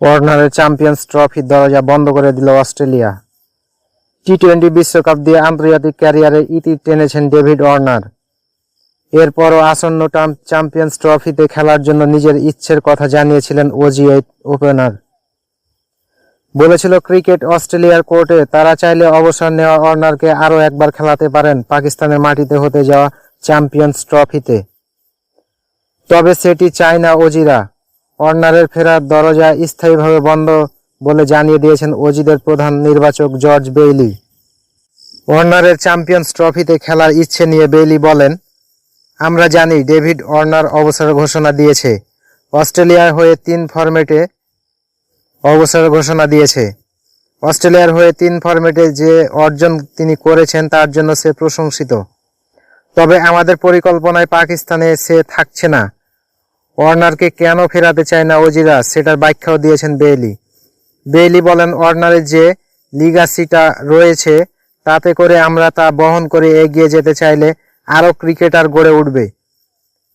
ওয়ার্নারের champions ট্রফির দরজা বন্ধ করে দিল অস্ট্রেলিয়া। টি টোয়েন্টি বিশ্বকাপ দিয়ে আন্তর্জাতিক ক্যারিয়ারে ইতি টেনেছেন ডেভিড ওয়ার্নার। এরপরও আসন্ন চ্যাম্পিয়ন্স ট্রফিতে খেলার জন্য নিজের ইচ্ছের কথা জানিয়েছিলেন ওজি ওপেনার। বলেছিল, ক্রিকেট অস্ট্রেলিয়ার কোর্টে তারা চাইলে অবসর নেওয়া ওয়ার্নারকে আরও একবার খেলাতে পারেন পাকিস্তানের মাটিতে হতে যাওয়া চ্যাম্পিয়ন্স ট্রফিতে তবে সেটি চায় না ওজিরা। ওয়ার্নারের ফেরার দরজা স্থায়ীভাবে বন্ধ বলে জানিয়ে দিয়েছেন ওজিদের প্রধান নির্বাচক জর্জ বেইলি। অর্নারের চ্যাম্পিয়ন্স ট্রফিতে খেলার ইচ্ছে নিয়ে বেইলি বলেন, আমরা জানি ডেভিড অর্নার অবসর ঘোষণা দিয়েছে। অস্ট্রেলিয়ার হয়ে তিন ফরম্যাটে অবসর ঘোষণা দিয়েছে। অস্ট্রেলিয়ার হয়ে তিন ফরম্যাটে যে অর্জন তিনি করেছেন তার জন্য সে প্রশংসিত। তবে আমাদের পরিকল্পনায় পাকিস্তানে সে থাকছে না। ওয়ার্নারকে কেন ফেরাতে চায় না ওজিরা? সেটার ব্যাখ্যাও দিয়েছেন বেইলি। বেইলি বলেন ওয়ার্নারের যে লিগাসিটা রয়েছে, তাতে করে আমরা তা বহন করে এগিয়ে যেতে চাইলে আরও ক্রিকেটার গড়ে উঠবে।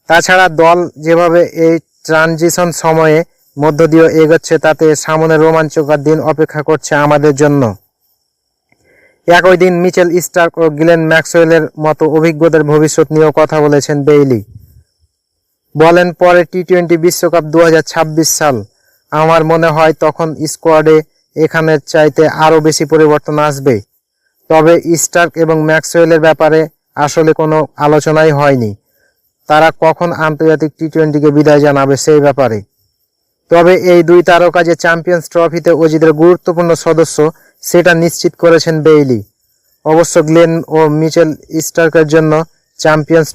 তাছাড়া দল যেভাবে এই ট্রানজিশন সময়ে মধ্য দিয়ে এগোচ্ছে, তাতে সামনে রোমাঞ্চকর দিন অপেক্ষা করছে আমাদের জন্য। একই দিন মিচেল স্টার্ক ও গিলেন ম্যাক্সওয়েলের মতো অভিজ্ঞদের ভবিষ্যৎ নিয়েও কথা বলেছেন বেইলি। বলেন পরে টি টোয়েন্টি বিশ্বকাপ দু হাজার ছাব্বিশ সাল। আমার মনে হয় তখন স্কোয়াডে এখানের চাইতে আরও বেশি পরিবর্তন আসবে। তবে স্টার্ক এবং ম্যাক্সওয়েলের ব্যাপারে আসলে কোনো আলোচনাই হয়নি। তারা কখন আন্তর্জাতিক টি টোয়েন্টিকে বিদায় জানাবে সেই ব্যাপারে। তবে এই দুই তারকা যে চ্যাম্পিয়ন্স ট্রফিতে অজিদের গুরুত্বপূর্ণ সদস্য, সেটা নিশ্চিত করেছেন বেইলি। অবশ্য গ্লেন ও মিচেল স্টার্কের জন্য চ্যাম্পিয়ন্স